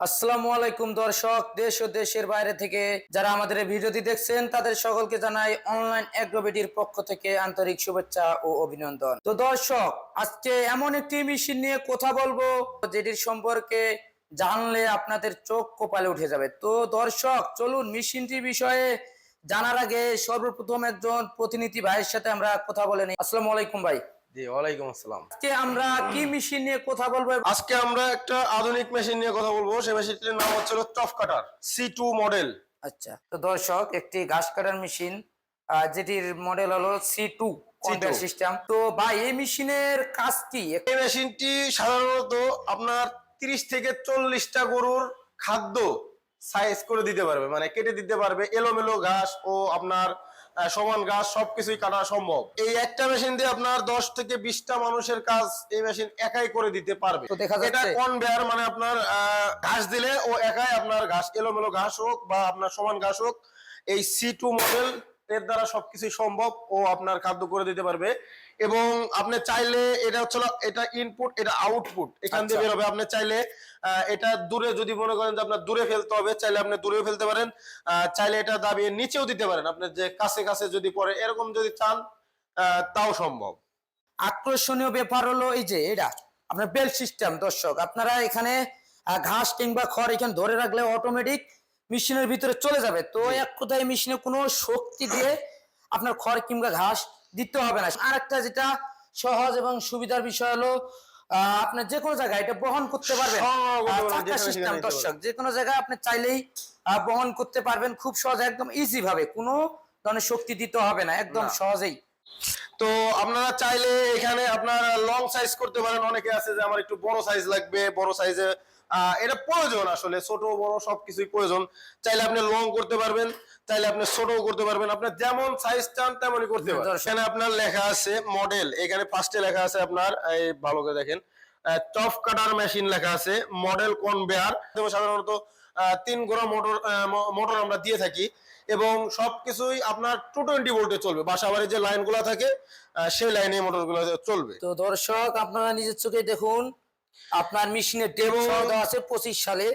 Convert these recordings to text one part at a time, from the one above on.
আসসালামু আলাইকুম দর্শক, দেশ ও দেশের বাইরে থেকে যারা আমাদের ভিডিওটি দেখছেন, তাদের সকলকে জানাই অনলাইন অ্যাগ্রোবিটির পক্ষ থেকে আন্তরিক শুভেচ্ছা ও অভিনন্দন। তো দর্শক, আজকে এমন একটি মেশিন নিয়ে কথা বলব, যেটির সম্পর্কে জানলে আপনাদের চোখ কপালে উঠে যাবে। তো দর্শক, চলুন মেশিনটি বিষয়ে জানার আগে সর্বপ্রথম একজন প্রতিনিধি ভাইয়ের সাথে আমরা কথা বলে নিই। আসসালামু আলাইকুম ভাই। জি ওয়ালাইকুম আসসালাম। আজকে আমরা কি মেশিন নিয়ে কথা বলব? আজকে আমরা একটা আধুনিক মেশিন নিয়ে কথা বলব। সেই মেশিনটির নাম হচ্ছে tough cutter C two model আচ্ছা তো দর্শক একটি ঘাস কাটার মেশিন যেটির মডেল হলো সি টু কন্ট্রোল সিস্টেম তো ভাই এই মেশিনের কাজ কি? এই মেশিনটি সাধারণত আপনার তিরিশ থেকে চল্লিশটা গরুর খাদ্য সাইজ করে দিতে পারবে। মানে কেটে দিতে পারবে। এলোমেলো ঘাস ও আপনার আহ, সমান গাছ সবকিছুই কাটা সম্ভব। এই একটা মেশিন দিয়ে আপনার দশ থেকে বিশটা মানুষের কাজ এই মেশিন একাই করে দিতে পারবে। এটা কনভেয়ার মানে আপনার আহ, ঘাস দিলে ও একাই আপনার ঘাস এলোমেলো ঘাস হোক বা আপনার সমান ঘাস হোক এই সি টু মডেল এর দ্বারা সবকিছু সম্ভব ও আপনার খাদ্য করে দিতে পারবে। এবং আপনি চাইলে এটা হচ্ছে এটা ইনপুট এটা আউটপুট এখান দিয়ে আচ্ছা। বেরোবে আপনি চাইলে এটা দূরে যদি মনে করেন যে আপনার দূরে ফেলতে হবে চাইলে আপনি দূরেও ফেলতে পারেন। চাইলে এটা দাবিয়ে নিচেও দিতে পারেন। আপনি যে কাছে কাছে যদি পড়ে এরকম যদি চান তাও সম্ভব। আকর্ষণীয় ব্যাপার হলো এই যে এটা আপনার বেল সিস্টেম দর্শক। আপনারা এখানে ঘাস কিংবা খড় এখানে ধরে রাখলে অটোমেটিক মেশিনের ভিতরে চলে যাবে। তো এক কথায় মেশিনে কোনো শক্তি দিয়ে আপনার খড় কিংবা ঘাস দিতে হবে না। আর একটা যেটা সহজ এবং সুবিধার বিষয় হলো আপনার যে কোনো জায়গায় এটা বহন করতে পারবেন। যেখানে সিস্টেম দর্শক যে কোনো জায়গায় আপনি চাইলেই বহন করতে পারবেন খুব সহজ একদম ইজি ভাবে। কোনো ধরনের শক্তি দিতে হবে না একদম সহজেই। তো আপনারা চাইলে এখানে আপনার লং সাইজ করতে পারেন। অনেকে আছে যে আমার একটু বড় সাইজ লাগবে বড় সাইজে এটা প্রয়োজন আসলে ছোট বড় সবকিছুই প্রয়োজন। চাইলে আপনি লং করতে পারবেন চাইলে আপনি ছোট করতে পারবেন। আপনি যেমন সাইজ চান তেমনই করতে পারবেন। এখানে আপনার লেখা আছে মডেল এখানে ফার্স্টে লেখা আছে আপনার এই ভালো করে দেখেন টফ কাটার মেশিন লেখা আছে মডেল কনভেয়ার সাধারণত তিন গোড়া মোটর মোটর আমরা দিয়ে থাকি এবং সবকিছুই আপনার টু টোয়েন্টি ভোল্টে চলবে। বাসা বাড়ির যে লাইনগুলো থাকে সেই লাইনে মোটরগুলো চলবে। তো দর্শক আপনারা নিজের চোখে দেখুন আপনার এবং- দেওয়া আছে পঁচিশ সালে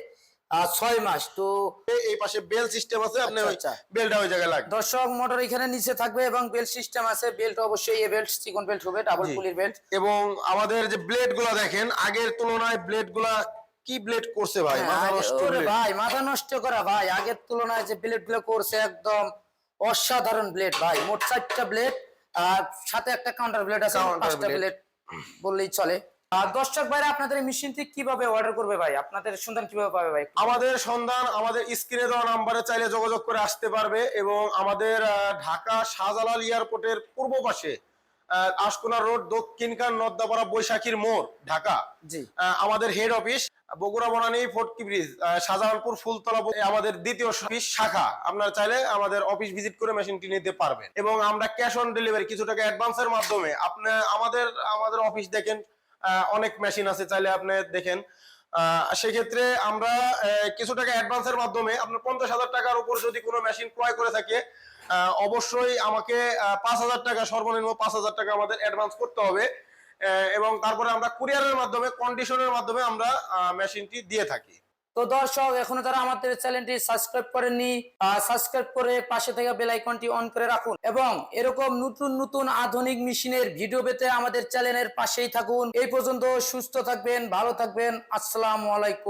আর ছয় মাস। তো এই- পাশে বেল সিস্টেম আছে আপনি আচ্ছা, ওই আচ্ছা। বেলটা ওই জায়গায় লাগবে দর্শক মোটর এখানে নিচে থাকবে এবং বেল্ট সিস্টেম আছে। বেল্ট অবশ্যই এ বেল্ট চিকন বেল্ট হবে ডাবল পুলির বেল্ট এবং আমাদের যে ব্লেডগুলা দেখেন আগের তুলনায় ব্লেডগুলা কি ব্লেড করছে ভাই? মাথা নষ্ট। ভাই মাথা নষ্ট করা ভাই। আগের তুলনায় যে ব্লেডগুলো করছে একদম অসাধারণ ব্লেড ভাই। মোট চারটা ব্লেড আর সাথে একটা কাউন্টার ব্লেড আছে পাঁচটা ব্লেড বললেই চলে। দর্শক ভাইরা আপনাদের এই মেশিনটি কীভাবে অর্ডার করবে ভাই? আপনাদের সন্ধান কীভাবে পাবে ভাই? আমাদের সন্ধান আমাদের স্ক্রিনে দেওয়া নাম্বারে চাইলে যোগাযোগ করে আসতে পারবে এবং আমাদের ঢাকা শাহজালাল এয়ারপোর্টের পূর্ব পাশে আশকোনা রোড দক্ষিণকান নদ্দাপাড়া বৈশাখীর মোড় ঢাকা। জি। আমাদের হেড অফিস বগুড়া বনানী ফোর্টকি ব্রিজ শাহজাহানপুর ফুলতলা আমাদের দ্বিতীয় অফিস শাখা। আপনারা চাইলে আমাদের অফিস ভিজিট করে মেশিনটি নিতে পারবেন। এবং আমরা ক্যাশ অন ডেলিভারি কিছু টাকা অ্যাডভান্সের মাধ্যমে আপনি আমাদের আমাদের অফিস দেখেন অনেক মেশিন আছে, চাইলে আপনি দেখেন। সেক্ষেত্রে আমরা কিছু টাকা অ্যাডভান্সের মাধ্যমে আপনার পঞ্চাশ হাজার টাকার উপর যদি কোনো মেশিন ক্রয় করে থাকে অবশ্যই আমাকে পাঁচ হাজার টাকা, সর্বনিম্ন পাঁচ হাজার টাকা আমাদের অ্যাডভান্স করতে হবে। এবং তারপরে আমরা কুরিয়ারের মাধ্যমে কন্ডিশনের মাধ্যমে আমরা মেশিনটি দিয়ে থাকি। তো দর্শক, এখনও তারা আমাদের চ্যানেলটি সাবস্ক্রাইব করেননি সাবস্ক্রাইব করে পাশে থেকে বেল আইকনটি অন করে রাখুন এবং এরকম নতুন নতুন আধুনিক মেশিনের ভিডিও পেতে আমাদের চ্যানেলের পাশেই থাকুন। এই পর্যন্ত সুস্থ থাকবেন, ভালো থাকবেন। আসসালামু আলাইকুম।